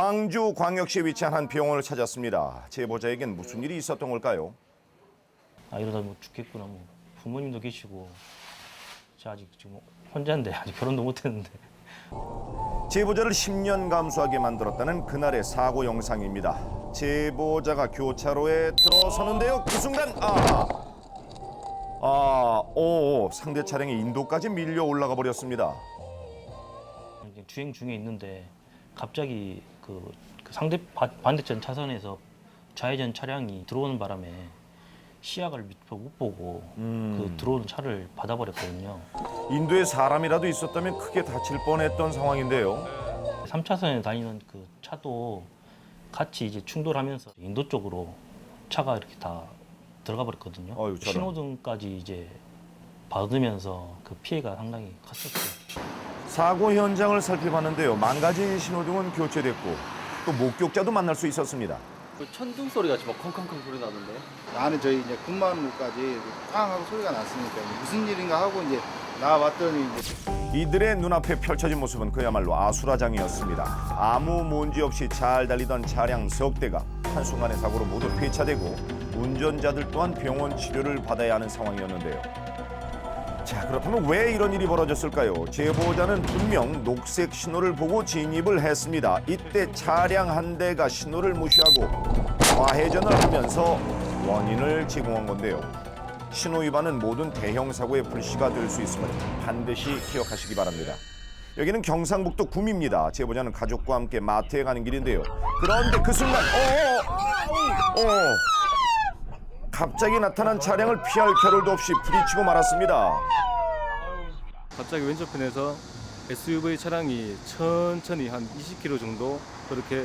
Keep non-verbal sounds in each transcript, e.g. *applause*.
광주 광역시에 위치한 한 병원을 찾았습니다. 제보자에겐 무슨 일이 있었던 걸까요? 아 이러다 뭐 죽겠구나 뭐 부모님도 계시고 제가 아직 지금 혼자인데 아직 결혼도 못했는데 제보자를 10년 감수하게 만들었다는 그날의 사고 영상입니다. 제보자가 교차로에 들어서는데요. 그 순간 아, 아, 오, 상대 차량이 인도까지 밀려 올라가 버렸습니다. 주행 중에 있는데 갑자기 그, 그 상대 바- 반대편 차선에서 좌회전 차량이 들어오는 바람에 시야를 미처 못 보고 그 들어오는 차를 받아버렸거든요. 인도에 사람이라도 있었다면 크게 다칠 뻔했던 상황인데요. 3차선에 다니는 그 차도 같이 이제 충돌하면서 인도 쪽으로 차가 이렇게 다 들어가 버렸거든요. 저런. 신호등까지 이제 받으면서 그 피해가 상당히 컸었죠. 사고 현장을 살펴봤는데요. 망가진 신호등은 교체됐고 또 목격자도 만날 수 있었습니다. 그 천둥 소리 같이 막 컹컹컹 소리 나던데. 나는 저희 이제 군만로까지 꽝 하고 소리가 났으니까 무슨 일인가 하고 이제 나와봤더니 이제 이들의 눈앞에 펼쳐진 모습은 그야말로 아수라장이었습니다. 아무 문제 없이 잘 달리던 차량 석 대가 한순간의 사고로 모두 폐차되고 운전자들 또한 병원 치료를 받아야 하는 상황이었는데요. 자 그렇다면 왜 이런 일이 벌어졌을까요? 제보자는 분명 녹색 신호를 보고 진입을 했습니다. 이때 차량 한 대가 신호를 무시하고 좌회전을 하면서 원인을 제공한 건데요. 신호 위반은 모든 대형 사고의 불씨가 될 수 있음을 반드시 기억하시기 바랍니다. 여기는 경상북도 구미입니다. 제보자는 가족과 함께 마트에 가는 길인데요. 그런데 그 순간 어, 어, 어, 갑자기 나타난 차량을 피할 겨를도 없이 부딪히고 말았습니다. 갑자기 왼쪽편에서 SUV 차량이 천천히 한 20km 정도 그렇게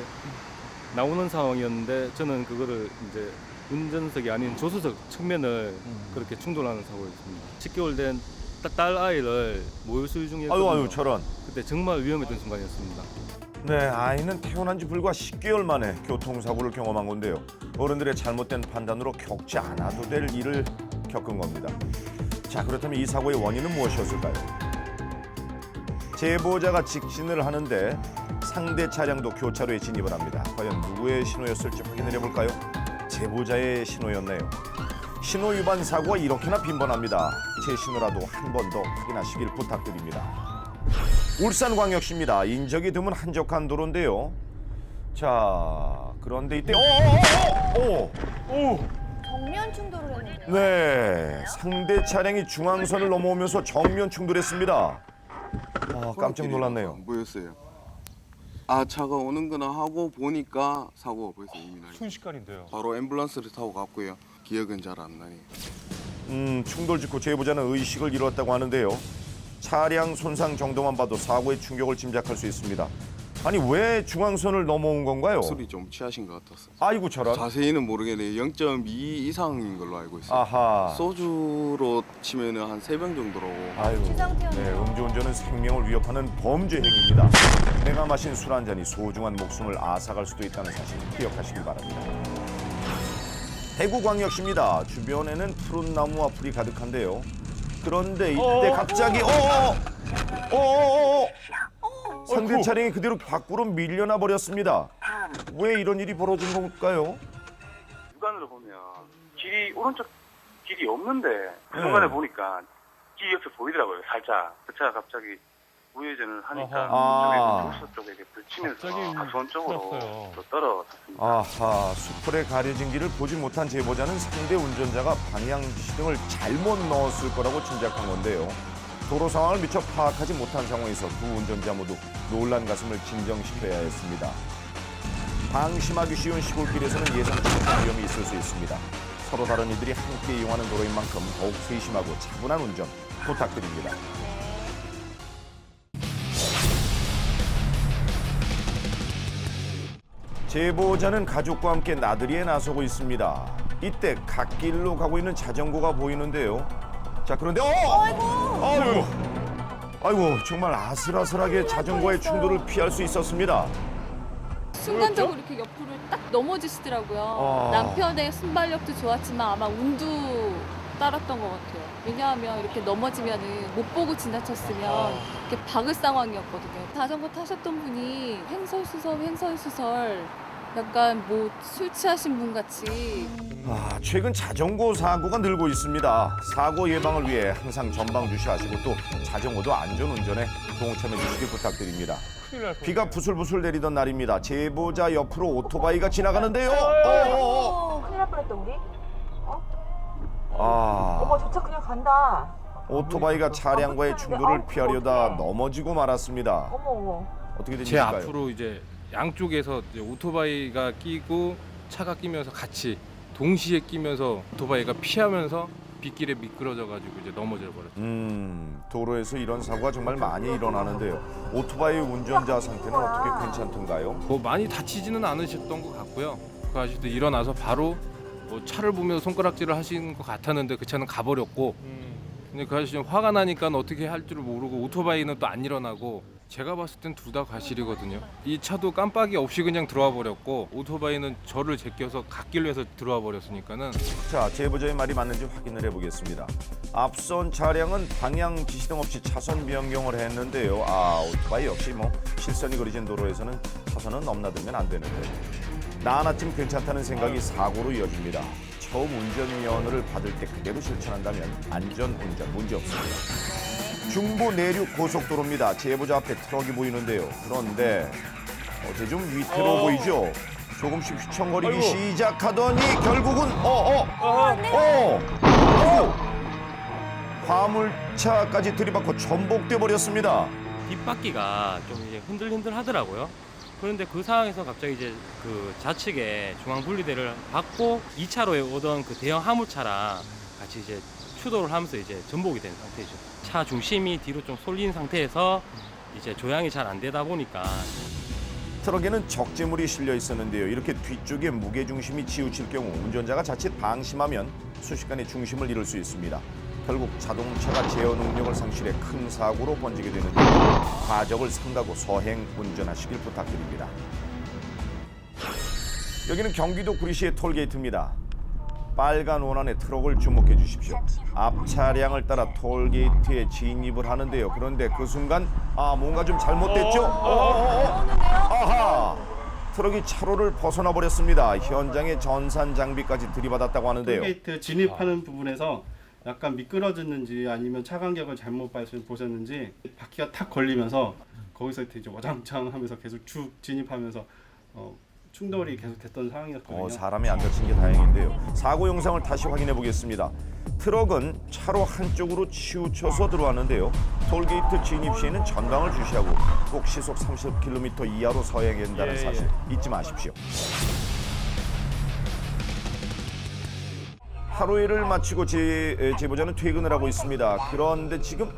나오는 상황이었는데 저는 그거를 이제 운전석이 아닌 조수석 측면을 그렇게 충돌하는 사고였습니다. 10개월 된 딸 아이를 모유 수유 중에 아유 아유 저런. 그때 정말 위험했던 순간이었습니다. 네, 아이는 태어난 지 불과 10개월 만에 교통사고를 경험한 건데요. 어른들의 잘못된 판단으로 겪지 않아도 될 일을 겪은 겁니다. 자, 그렇다면 이 사고의 원인은 무엇이었을까요? 제보자가 직진을 하는데 상대 차량도 교차로에 진입을 합니다. 과연 누구의 신호였을지 확인을 해볼까요? 제보자의 신호였네요. 신호 위반 사고가 이렇게나 빈번합니다. 제 신호라도 한 번 더 확인하시길 부탁드립니다. 울산광역시입니다. 인적이 드문 한적한 도로인데요. 자, 그런데 이때 오, 오, 오, 정면 충돌을 했는데요. 네, 상대 차량이 중앙선을 넘어오면서 정면 충돌했습니다. 아, 깜짝 놀랐네요. 안 보였어요. 아 차가 오는구나 하고 보니까 사고가 벌써 이미 나. 순식간인데요. 바로 앰뷸런스를 타고 갔고요. 기억은 잘 안 나니. 음, 충돌 직후 제보자는 의식을 잃었다고 하는데요. 차량 손상 정도만 봐도 사고의 충격을 짐작할 수 있습니다. 아니 왜 중앙선을 넘어온 건가요? 술이 좀 취하신 것 같았어요. 아이고 저런. 자세히는 모르겠네요. 0.2 이상인 걸로 알고 있어요. 아하. 소주로 치면은 한 세 병 정도라고. 아유. 네, 음주운전은 생명을 위협하는 범죄 행위입니다. 내가 마신 술 한 잔이 소중한 목숨을 앗아갈 수도 있다는 사실 기억하시기 바랍니다. 대구광역시입니다. 주변에는 푸른 나무와 풀이 가득한데요. 그런데 이때 갑자기 어어 어어 상대 차량이 그대로 밖으로 밀려나 버렸습니다. 왜 이런 일이 벌어진 걸까요? 육안으로 보면 길이 오른쪽 길이 없는데 그 순간에 네. 보니까 길 옆에 보이더라고요 살짝 그 차가 갑자기 우회전을 하니까 아하. 그쪽에 북서 쪽에 이렇게 부치면서 갑자기 가수원 쪽으로. 또 떨어졌습니다. 아하, 수풀에 가려진 길을 보지 못한 제보자는 상대 운전자가 방향 시등을 잘못 넣었을 거라고 짐작한 건데요. 도로 상황을 미처 파악하지 못한 상황에서 두 운전자 모두 놀란 가슴을 진정시켜야 했습니다. 방심하기 쉬운 시골길에서는 예상치 못한 위험이 있을 수 있습니다. 서로 다른 이들이 함께 이용하는 도로인 만큼 더욱 세심하고 차분한 운전 부탁드립니다. 제보자는 가족과 함께 나들이에 나서고 있습니다. 이때 갓길로 가고 있는 자전거가 보이는데요. 자 그런데 어! 아이고! 아이고 정말 아슬아슬하게 자전거의 충돌을 피할 수 있었습니다. 순간적으로 이렇게 옆으로 딱 넘어지시더라고요. 아. 남편의 순발력도 좋았지만 아마 운두 따랐던 것 같아요. 왜냐하면 이렇게 넘어지면은 못 보고 지나쳤으면 아. 이렇게 박을 상황이었거든요. 자전거 타셨던 분이 횡설수설 횡설수설 약간 뭐 술 취하신 분 같이 아, 최근 자전거 사고가 늘고 있습니다. 사고 예방을 위해 항상 전방 주시하시고 또 자전거도 안전 운전에 동참해 주시길 부탁드립니다. 비가 부슬부슬 내리던 날입니다. 제보자 옆으로 오토바이가 지나가는데요. 어, 어, 어. 큰일 날 뻔했다 우리. 아, 어머 저 차 그냥 간다. 오토바이가 차량과의 충돌을 피하려다 넘어지고 말았습니다. 어머 어머. 어떻게 된 제 일일까요? 앞으로 이제 양쪽에서 이제 오토바이가 끼고 차가 끼면서 같이 동시에 끼면서 오토바이가 피하면서 빗길에 미끄러져 가지고 이제 넘어져 버렸죠. 음, 도로에서 이런 사고가 정말 많이 일어나는데요. 오토바이 운전자 상태는 어떻게 괜찮던가요? 뭐 많이 다치지는 않으셨던 것 같고요. 그 아저씨도 일어나서 바로 뭐 차를 보면서 손가락질을 하신 것 같았는데 그 차는 가버렸고 근데 그 아저씨는 화가 나니까 어떻게 할줄 모르고 오토바이는 또 안 일어나고 제가 봤을 땐 둘 다 과실이거든요. 이 차도 깜빡이 없이 그냥 들어와 버렸고 오토바이는 저를 제껴서 갓길로 해서 들어와 버렸으니까는 자, 제보자의 말이 맞는지 확인을 해보겠습니다. 앞선 차량은 방향 지시등 없이 차선 변경을 했는데요. 아, 오토바이 역시 뭐 실선이 그려진 도로에서는 차선은 넘나들면 안 되는데 나 하나쯤 괜찮다는 생각이 사고로 이어집니다. 처음 운전면허를 받을 때 그대로 실천한다면 안전 운전 문제 없습니다. 중부 내륙 고속도로입니다. 제보자 앞에 트럭이 보이는데요. 그런데 어제 좀 위태로워 보이죠? 조금씩 휘청거리기 시작하더니 결국은 어어 어, 어, 화물차까지 들이받고 전복돼 버렸습니다. 뒷바퀴가 좀 이제 흔들흔들 하더라고요. 그런데 그 상황에서 갑자기 이제 그 좌측에 중앙 분리대를 받고 2차로에 오던 그 대형 화물차랑 같이 이제 추돌을 하면서 이제 전복이 된 상태죠. 차 중심이 뒤로 좀 쏠린 상태에서 이제 조향이 잘 안 되다 보니까 트럭에는 적재물이 실려 있었는데요. 이렇게 뒤쪽에 무게 중심이 치우칠 경우 운전자가 자칫 방심하면 순식간에 중심을 잃을 수 있습니다. 결국 자동차가 제어 능력을 상실해 큰 사고로 번지게 되는데 과적을 삼가고 서행 운전하시길 부탁드립니다. 여기는 경기도 구리시의 톨게이트입니다. 빨간 원안에 트럭을 주목해 주십시오. 앞 차량을 따라 톨게이트에 진입을 하는데요. 그런데 그 순간 아 뭔가 좀 잘못됐죠? 어, 어, 어. 아하! 트럭이 차로를 벗어나 버렸습니다. 현장에 전산 장비까지 들이받았다고 하는데요. 톨게이트 진입하는 부분에서 약간 미끄러졌는지 아니면 차 간격을 잘못 보셨는지 바퀴가 탁 걸리면서 거기서 이제 와장창 하면서 계속 쭉 진입하면서 어, 충돌이 계속 됐던 상황이었거든요. 어, 사람이 안 다친 게 다행인데요. 사고 영상을 다시 확인해 보겠습니다. 트럭은 차로 한쪽으로 치우쳐서 들어왔는데요. 톨게이트 진입 시에는 전방을 주시하고 꼭 시속 30km 이하로 서행해야 한다는 사실 잊지 마십시오. 하루 일을 마치고 제, 제보자는 퇴근을 하고 있습니다. 그런데 지금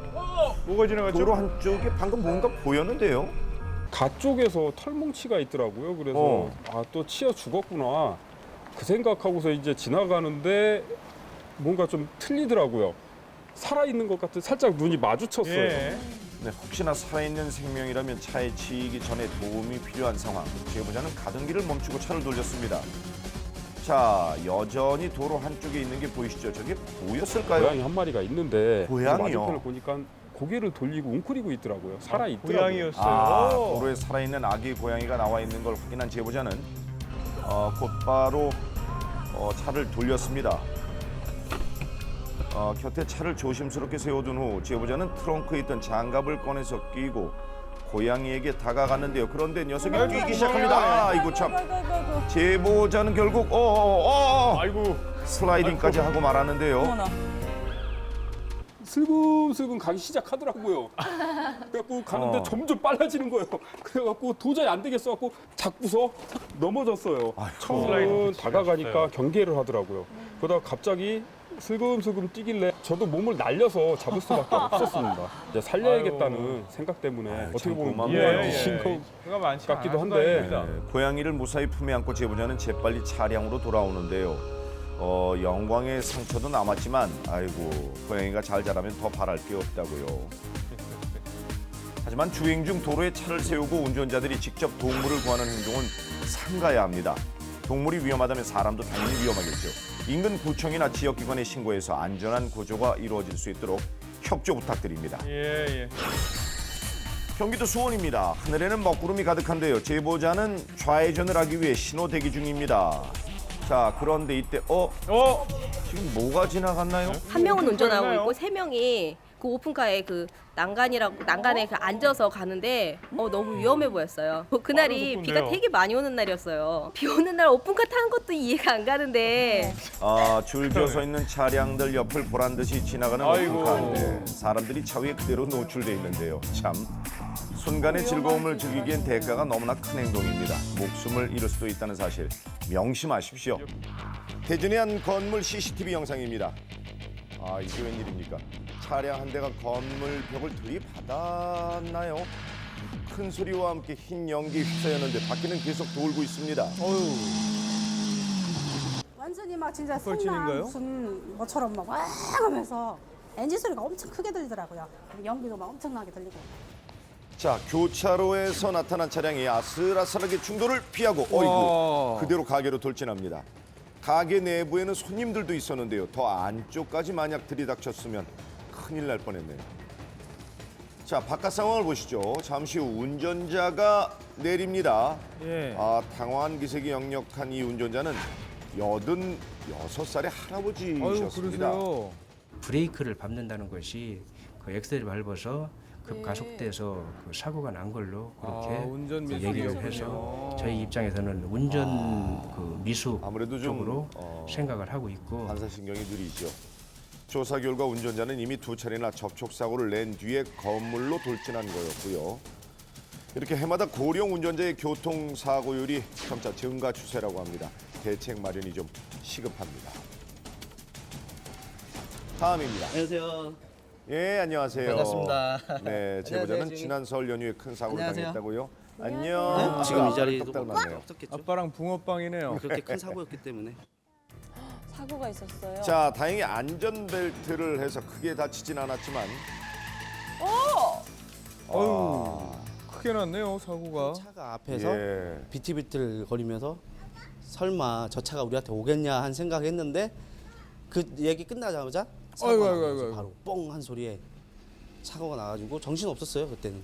뭐가 지나갔죠? 도로 한쪽에 방금 뭔가 보였는데요. 가 쪽에서 털뭉치가 있더라고요. 그래서 어. 아 또 치여 죽었구나 그 생각하고서 이제 지나가는데 뭔가 좀 틀리더라고요. 살아 있는 것 같은 살짝 눈이 마주쳤어요. 네, 혹시나 살아있는 생명이라면 차에 치이기 전에 도움이 필요한 상황. 제보자는 가던 길을 멈추고 차를 돌렸습니다. 자, 여전히 도로 한쪽에 있는 게 보이시죠? 저게 뭐였을까요? 고양이 한 마리가 있는데 그 고양이요? 맞은편을 보니까 고개를 돌리고 웅크리고 있더라고요. 살아 있더라고요. 아, 도로에 살아있는 아기 고양이가 나와 있는 걸 확인한 제보자는 어, 곧바로 어, 차를 돌렸습니다. 어, 곁에 차를 조심스럽게 세워둔 후 제보자는 트렁크에 있던 장갑을 꺼내서 끼고 고양이에게 다가갔는데요. 그런데 녀석이 뛰기 시작합니다. 아 이고 참. 제보자는 결국 어, 어, 어, 아이고 슬라이딩까지 하고 말았는데요. 슬금슬금 가기 시작하더라고요. 그래갖고 가는데 어. 점점 빨라지는 거예요. 그래갖고 도저히 안 되겠어갖고 잡고서 넘어졌어요. 처음은 다가가니까 경계를 하더라고요. 그러다가 갑자기 슬금슬금 뛰길래 저도 몸을 날려서 잡을 수밖에 *laughs* 없었습니다. 이제 살려야겠다는 생각 때문에 아유, 어떻게 참 보면 고맙네요. 미안해진 것 같기도 한데 네, 고양이를 무사히 품에 안고 제보자는 재빨리 차량으로 돌아오는데요. 어, 영광의 상처도 남았지만 아이고 고양이가 잘 자라면 더 바랄 게 없다고요. *laughs* 하지만 주행 중 도로에 차를 세우고 운전자들이 직접 동물을 구하는 행동은 삼가야 합니다. 동물이 위험하다면 사람도 당연히 위험하겠죠. 인근 구청이나 지역기관에 신고해서 안전한 구조가 이루어질 수 있도록 협조 부탁드립니다. 예, 예. 경기도 수원입니다. 하늘에는 먹구름이 가득한데요. 제보자는 좌회전을 하기 위해 신호 대기 중입니다. 자, 그런데 이때 어? 어? 지금 뭐가 지나갔나요? 한 명은 운전하고? 있고 세 명이 그 오픈카에 그 난간이라고 난간에 그 앉아서 가는데 어 너무 위험해 보였어요. 어, 그날이 빠른 비가. 되게 많이 오는 날이었어요. 비 오는 날 오픈카 타는 것도 이해가 안 가는데 아, 줄지어 서 있는 차량들 옆을 보란 듯이 지나가는 아이고. 오픈카인데 사람들이 차 위에 그대로 노출돼 있는데요. 참 순간의 즐거움을 즐기기엔 대가가 너무나 큰 행동입니다. 목숨을 잃을 수도 있다는 사실 명심하십시오. 대전의 한 건물 CCTV 영상입니다. 아 이게 웬일입니까? 차량 한 대가 건물 벽을 들이받았나요? 큰 소리와 함께 흰 연기 휩싸였는데 밖에는 계속 돌고 있습니다. 완전히 막 진짜 뻘쭘인가요? 성남 무슨 뭐처럼 막 와 하면서 엔진 소리가 엄청 크게 들리더라고요. 연기도 막 엄청나게 들리고. 자 교차로에서 나타난 차량이 아슬아슬하게 충돌을 피하고 어이구 그대로 가게로 돌진합니다. 가게 내부에는 손님들도 있었는데요. 더 안쪽까지 만약 들이닥쳤으면 큰일 날 뻔했네요. 자 바깥 상황을 보시죠. 잠시 후 운전자가 내립니다. 예. 아 당황한 기색이 역력한 이 운전자는 여든 여섯 살의 할아버지셨습니다. 브레이크를 밟는다는 것이 그 엑셀을 밟아서 급가속돼서 그 사고가 난 걸로 그렇게 아, 운전 그 미숙이었군요. 얘기를 해서 저희 입장에서는 운전 그 미숙 아무래도 좀 쪽으로 어, 생각을 하고 있고 반사신경이 느리죠. 조사 결과 운전자는 이미 두 차례나 접촉 사고를 낸 뒤에 건물로 돌진한 거였고요. 이렇게 해마다 고령 운전자의 교통 사고율이 점차 증가 추세라고 합니다. 대책 마련이 좀 시급합니다. 다음입니다. 안녕하세요. 예, 안녕하세요. 반갑습니다. 네, *laughs* 제보자는 지난 설 연휴에 큰 사고를 안녕하세요. 당했다고요. 안녕. 네, 지금 이 자리에도 똑 닮았네요. 없었겠죠. 아빠랑 붕어빵이네요. 그렇게 큰 사고였기 때문에. 사고가 있었어요. 자, 다행히 안전벨트를 해서 크게 다치진 않았지만 어유 크게 났네요 사고가. 차가 앞에서 예. 비틀비틀 거리면서 설마 저 차가 우리한테 오겠냐 한 생각했는데 그 얘기 끝나자마자 사고가 아이고, 아이고, 나면서 아이고. 바로 뻥 한 소리에 사고가 나가지고 정신 없었어요 그때는.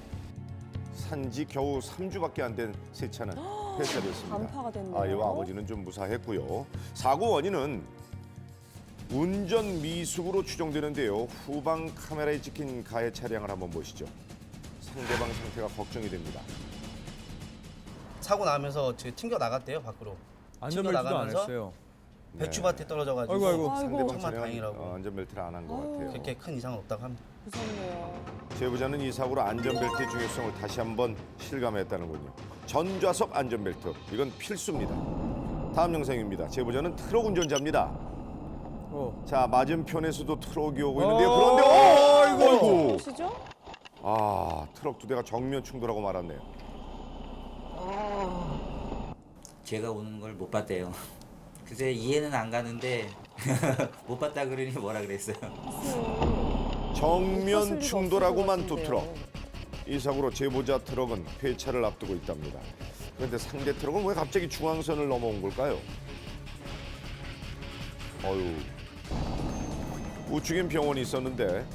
산지 겨우 3주밖에 안 된 새 차는 *gasps* 폐차됐습니다. 간파가 됐네요. 아이와 아버지는 좀 무사했고요. 사고 원인은 운전 미숙으로 추정되는데요. 후방 카메라에 찍힌 가해 차량을 한번 보시죠. 상대방 상태가 걱정이 됩니다. 사고 나면서 저 튕겨 나갔대요 밖으로. 안전벨트도 안 나가면서 했어요. 배추밭에 떨어져가지고 아이고, 아이고. 상대방 정말 차량은 다행이라고. 어, 안전벨트를 안 한 것 같아요. 그렇게 큰 이상은 없다고 합니다. 무섭네요. 제보자는 이 사고로 안전벨트의 중요성을 다시 한번 실감했다는군요. 전좌석 안전벨트 이건 필수입니다. 다음 영상입니다. 제보자는 트럭 운전자입니다. 어. 자 맞은편에서도 트럭이 오고 있는데요. 어, 그런데 어, 아이고 아이고. 보시죠? 아 트럭 두 대가 정면 충돌하고 말았네요. 제가 오는 걸 못 봤대요. 글쎄 이해는 안 가는데 *laughs* 못 봤다 그러니 뭐라 그랬어요. 정면 충돌하고만 두 트럭. 이 사고로 제보자 트럭은 폐차를 앞두고 있답니다. 그런데 상대 트럭은 왜 갑자기 중앙선을 넘어온 걸까요? 어유 우측엔 병원이 있었는데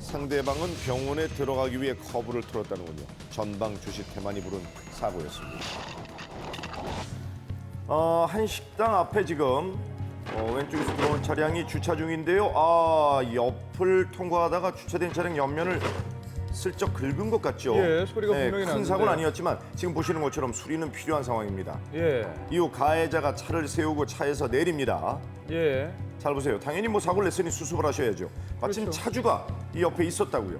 상대방은 병원에 들어가기 위해 커브를 틀었다는군요. 전방 주시 태만이 부른 사고였습니다. 어, 한 식당 앞에 지금 어, 왼쪽에서 들어온 차량이 주차 중인데요. 아 옆을 통과하다가 주차된 차량 옆면을 슬쩍 긁은 것 같죠? 예, 소리가 분명히 큰 났는데. 사고는 아니었지만 지금 보시는 것처럼 수리는 필요한 상황입니다. 예. 이후 가해자가 차를 세우고 차에서 내립니다. 예. 잘 보세요. 당연히 뭐 사고를 냈으니 수습을 하셔야죠. 마침 그렇죠. 차주가 이 옆에 있었다고요.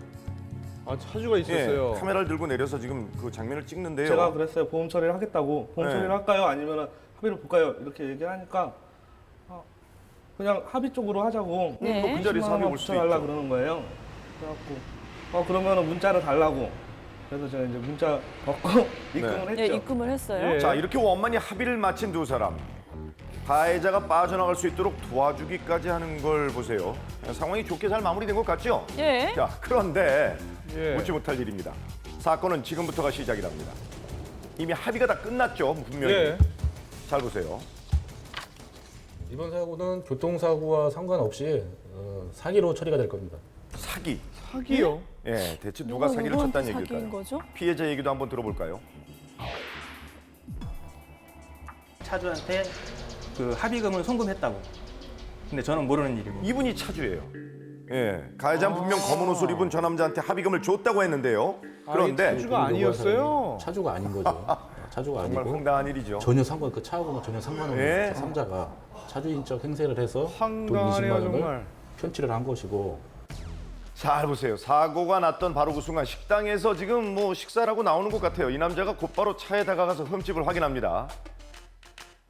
아 차주가 있었어요. 예, 카메라를 들고 내려서 지금 그 장면을 찍는데요. 제가 그랬어요. 보험 처리를 하겠다고. 보험 네. 처리를 할까요? 아니면 합의를 볼까요? 이렇게 얘기하니까 아, 그냥 합의 쪽으로 하자고. 네. 뭐그 자리에서 10만 합의 수도 붙여달라 있죠. 그러는 거예요. 그래갖고 어 그러면 문자를 달라고. 그래서 제가 이제 문자 받고 *laughs* 입금을 했죠. 예, 입금을 했어요. 예. 자 이렇게 원만히 합의를 마친 두 사람 가해자가 빠져나갈 수 있도록 도와주기까지 하는 걸 보세요 상황이 좋게 잘 마무리된 것 같죠? 예. 자 그런데 예. 묻지 못할 일입니다 사건은 지금부터가 시작이랍니다 이미 합의가 다 끝났죠 분명히 예. 잘 보세요 이번 사고는 교통사고와 상관없이 어, 사기로 처리가 될 겁니다. 사기. 사기요? 예, 대체 누가 사기를 누구한테 쳤다는 사기인 얘기일까요? 거죠? 피해자 얘기도 한번 들어볼까요? 차주한테 그 합의금을 송금했다고. 근데 저는 모르는 일이고. 이분이 차주예요. 예, 가해자는 분명 검은 옷을 입은 저 남자한테 합의금을 줬다고 했는데요. 그런데 차주가 아닌 거죠. 차주가 정말 아니고 황당한 일이죠. 전혀 상관 그 차하고는 전혀 상관없는 예. 삼자가 차주인적 행세를 해서 돈 20만 황당하네요, 원을 정말. 편취를 한 것이고 잘 보세요. 사고가 났던 바로 그 순간 식당에서 지금 뭐 식사를 하고 나오는 것 같아요. 이 남자가 곧바로 차에 다가가서 흠집을 확인합니다.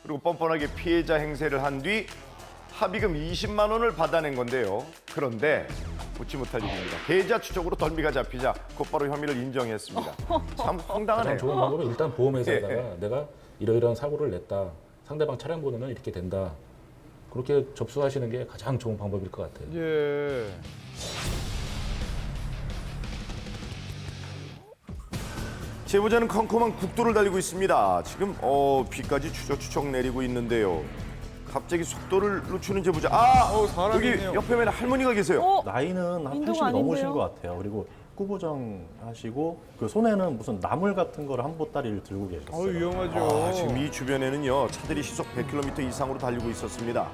그리고 뻔뻔하게 피해자 행세를 한 뒤 합의금 20만 원을 받아낸 건데요. 그런데 웃지 못할 일입니다. 계좌 추적으로 덜미가 잡히자 곧바로 혐의를 인정했습니다. *laughs* 참 황당하네요. 좋은 방법은 일단 보험회사에다가 예, 내가 이러이러한 사고를 냈다. 상대방 차량 번호는 이렇게 된다. 그렇게 접수하시는 게 가장 좋은 방법일 것 같아요. 예. 제보자는 컴컴한 국도를 달리고 있습니다. 지금 어 비까지 추적 추적 내리고 있는데요. 갑자기 속도를 늦추는 제보자. 아 사람이 여기 있네요. 옆에 맨 할머니가 계세요. 나이는 한 인도가 80이 넘으신 아닌데요? 것 같아요. 그리고 꾸부정 하시고 그 손에는 무슨 나물 같은 걸 한 보따리를 들고 계셨어요. 아, 지금 이 주변에는요 차들이 시속 100km 이상으로 달리고 있었습니다.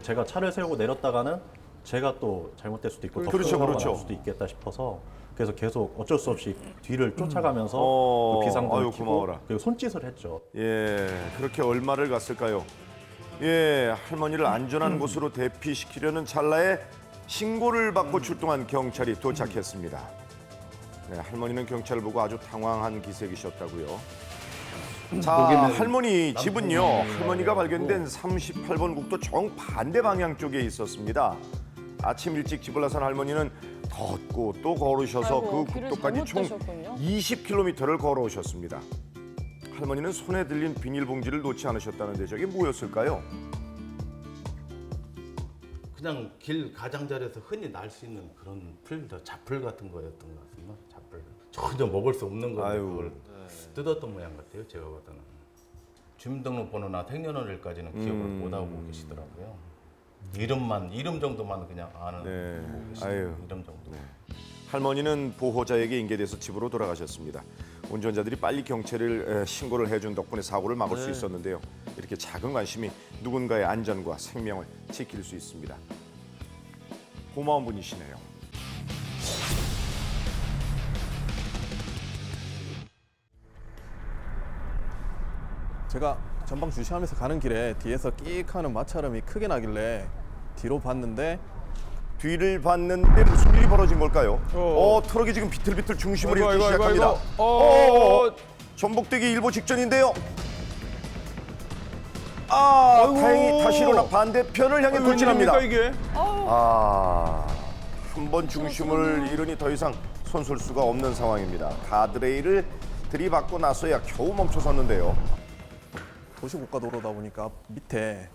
제가 차를 세우고 내렸다가는 제가 또 잘못될 수도 있고 더 그렇죠, 큰 사고가 그렇죠. 날 수도 있겠다 싶어서 그래서 계속 어쩔 수 없이 뒤를 쫓아가면서 어, 그 비상등을 아유, 켜고 고마워라. 그리고 손짓을 했죠. 예, 그렇게 얼마를 갔을까요? 예, 할머니를 안전한 곳으로 대피시키려는 찰나에 신고를 받고 출동한 경찰이 도착했습니다. 네, 할머니는 경찰을 보고 아주 당황한 기색이셨다고요. 자, 할머니 집은요. 할머니가 발견된 38번 국도 정반대 방향 쪽에 있었습니다. 아침 일찍 집을 나선 할머니는 걷고 또 걸으셔서 아이고, 그 길을 국도까지 총 잘못 가셨군요. 20km를 걸어오셨습니다. 할머니는 손에 들린 비닐봉지를 놓지 않으셨다는데 저게 뭐였을까요? 그냥 길 가장자리에서 흔히 날 수 있는 그런 풀, 잡풀 같은 거였던 것 같습니다. 잡풀. 전혀 먹을 수 없는 건데 아유. 그걸 뜯었던 모양 같아요. 제가 봤더는. 주민등록번호나 생년월일까지는 기억을 음. 못 하고 계시더라고요. 이름만 이름 정도만 그냥 아는 네. 아유. 이름 정도. 할머니는 보호자에게 인계돼서 집으로 돌아가셨습니다. 운전자들이 빨리 경찰을 에, 신고를 해준 덕분에 사고를 막을 수 네. 있었는데요. 이렇게 작은 관심이 누군가의 안전과 생명을 지킬 수 있습니다. 고마운 분이시네요. 제가 전방 주시하면서 가는 길에 뒤에서 끼익 하는 마찰음이 크게 나길래 뒤로 봤는데 뒤를 봤는데 무슨 일이 벌어진 걸까요? 어, 트럭이 지금 비틀비틀 중심을 아이고, 잃기 아이고, 시작합니다. 아이고, 아이고. 어, 어, 전복되기 일보 직전인데요. 아, 다행히 다시 일어나 반대편을 향해 돌진합니다. 이게? 아, 한 번 중심을 잃으니 더 이상 손쓸 수가 없는 상황입니다. 가드레일을 들이받고 나서야 겨우 멈춰섰는데요. 도시고가도로다 보니까 밑에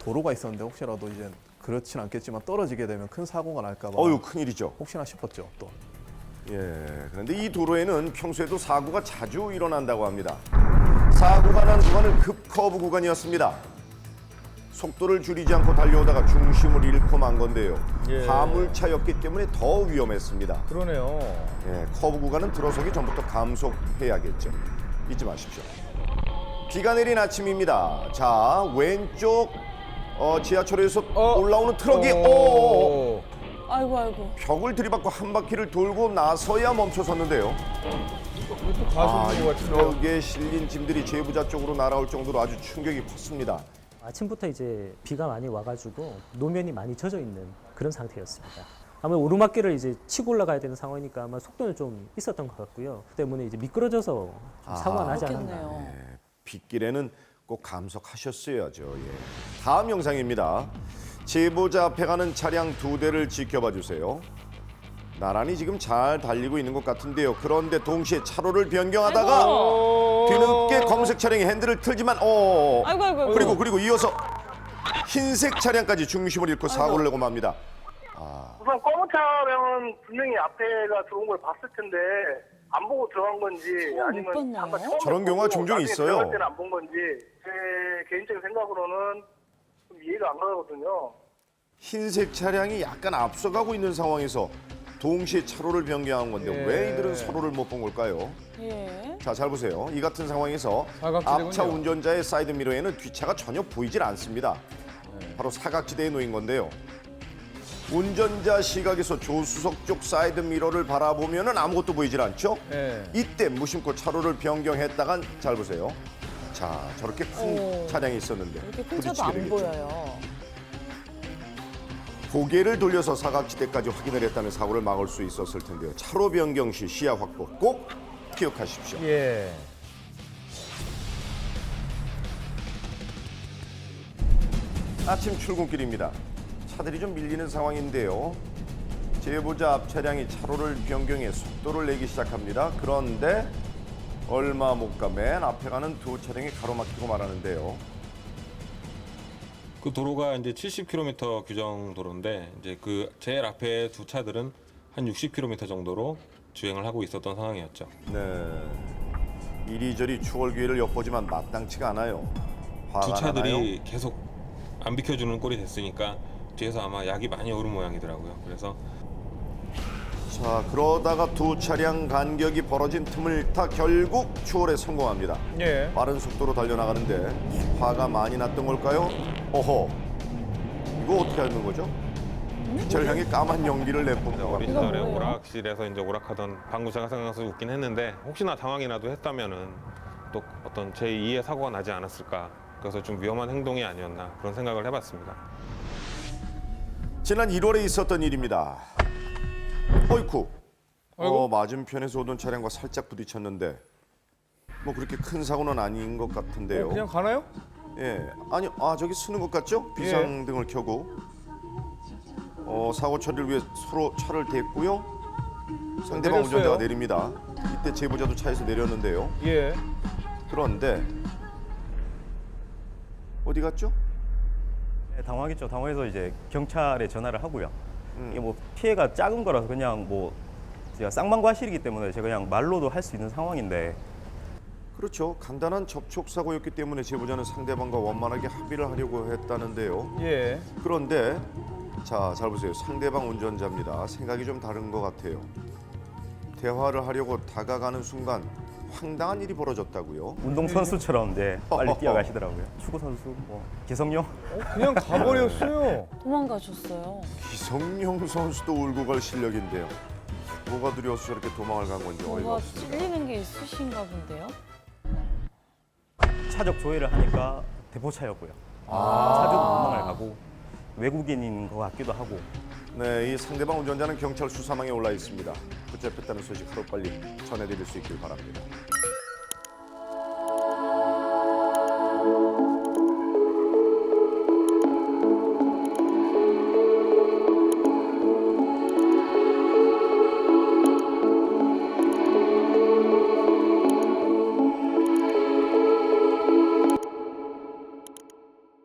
도로가 있었는데 혹시라도 이제 그렇진 않겠지만 떨어지게 되면 큰 사고가 날까봐 어유 큰일이죠. 혹시나 싶었죠 또. 예, 그런데 이 도로에는 평소에도 사고가 자주 일어난다고 합니다. 사고가 난 구간은 급커브 구간이었습니다. 속도를 줄이지 않고 달려오다가 중심을 잃고 만 건데요. 예. 화물차였기 때문에 더 위험했습니다. 그러네요. 예, 커브 구간은 들어서기 전부터 감속해야겠죠. 잊지 마십시오. 비가 내린 아침입니다. 자, 왼쪽 어, 지하철에서 올라오는 트럭이 어. 오, 아이고 아이고. 벽을 들이받고 한 바퀴를 돌고 나서야 멈춰섰는데요. 아, 이 같은데요. 트럭에 실린 짐들이 제부자 쪽으로 날아올 정도로 아주 충격이 컸습니다. 아침부터 이제 비가 많이 와가지고 노면이 많이 젖어 있는 그런 상태였습니다. 아마 오르막길을 이제 치고 올라가야 되는 상황이니까 아마 속도는 좀 있었던 것 같고요. 그 때문에 이제 미끄러져서 좀 사고가 나지 않았나. 빗길에는 꼭 감속하셨어야죠. 예. 다음 영상입니다. 제보자 앞에 가는 차량 두 대를 지켜봐 주세요. 나란히 지금 잘 달리고 있는 것 같은데요. 그런데 동시에 차로를 변경하다가 뒤늦게 검은색 차량이 핸들을 틀지만 어 아이고, 아이고, 아이고. 그리고 그리고 이어서 흰색 차량까지 중심을 잃고 사고를 내고 맙니다. 우선 검은 차량은 분명히 앞에가 들어온 걸 봤을 텐데 안 보고 들어간 건지 아니면 잠깐 처음에 저런 경우가 보고 종종 나중에 있어요. 들어갈 때는 안 본 건지 제 개인적인 생각으로는 좀 이해가 안 가거든요. 흰색 차량이 약간 앞서가고 있는 상황에서 동시에 차로를 변경한 건데 예. 왜 이들은 서로를 못 본 걸까요? 예. 자, 잘 보세요. 이 같은 상황에서 사각지대군요. 앞차 운전자의 사이드 미러에는 뒷차가 전혀 보이질 않습니다. 바로 사각지대에 놓인 건데요. 운전자 시각에서 조수석 쪽 사이드 미러를 바라보면은 아무것도 보이질 않죠? 예. 이때 무심코 차로를 변경했다간 잘 보세요. 자, 저렇게 큰 오. 차량이 있었는데 이렇게 큰 차도 안. 보여요. 고개를 돌려서 사각지대까지 확인을 했다면 사고를 막을 수 있었을 텐데요. 차로 변경 시 시야 확보 꼭 기억하십시오. 예. 아침 출근길입니다. 차들이 좀 밀리는 상황인데요. 제보자 앞 차량이 차로를 변경해 속도를 내기 시작합니다. 그런데 얼마 못 가 맨 앞에 가는 두 차량이 가로막히고 말하는데요. 그 도로가 이제 70km 규정 도로인데 이제 그 제일 앞에 두 차들은 한 60km 정도로 주행을 하고 있었던 상황이었죠. 네. 이리저리 추월 기회를 엿보지만 마땅치가 않아요. 화가 두 차들이 나나요? 계속 안 비켜주는 꼴이 됐으니까 뒤에서 아마 약이 많이 오른 모양이더라고요. 그래서 자 그러다가 두 차량 간격이 벌어진 틈을 타 결국 추월에 성공합니다. 예. 빠른 속도로 달려나가는데 화가 많이 났던 걸까요? 어허 이거 어떻게 하는 거죠? 저를 향해 까만 연기를 내뿜고 어린 갑니다. 시절에 오락실에서 이제 오락하던 방구차가 생각나서 웃긴 했는데 혹시나 당황이라도 했다면은 또 어떤 제2의 사고가 나지 않았을까. 그래서 좀 위험한 행동이 아니었나 그런 생각을 해봤습니다. 지난 1월에 있었던 일입니다. 어이쿠. 어, 맞은편에서 오던 차량과 살짝 부딪혔는데 뭐 그렇게 큰 사고는 아닌 것 같은데요. 어, 그냥 가나요? 예. 아니, 아 저기 쓰는 것 같죠? 비상등을 켜고 어, 사고 처리를 위해 서로 차를 댔고요. 상대방 내렸어요. 운전자가 내립니다. 이때 제보자도 차에서 내렸는데요. 예. 그런데 어디 갔죠? 네, 당황했죠. 당황해서 이제 경찰에 전화를 하고요. 음. 이게 뭐 피해가 작은 거라서 그냥 뭐 제가 쌍방과실이기 때문에 제가 그냥 말로도 할 수 있는 상황인데 그렇죠. 간단한 접촉 사고였기 때문에 제보자는 상대방과 원만하게 합의를 하려고 했다는데요. 예. 그런데 자, 잘 보세요. 상대방 운전자입니다. 생각이 좀 다른 것 같아요. 대화를 하려고 다가가는 순간 황당한 일이 벌어졌다고요. 운동 선수처럼 이제 빨리 *laughs* 뛰어가시더라고요. 축구 선수, 뭐 기성용. 그냥 가버렸어요. *laughs* 도망가셨어요. 기성용 선수도 울고 갈 실력인데요. 뭐가 두려워서 저렇게 도망을 간 건지 어이가 뭐가 없습니다. 찔리는 게 있으신가 본데요? 차적 조회를 하니까 대포차였고요. 아. 차주도 도망을 가고 외국인인 것 같기도 하고 네, 이 상대방 운전자는 경찰 수사망에 올라 있습니다. 붙잡혔다는 소식 하루빨리 전해드릴 수 있길 바랍니다.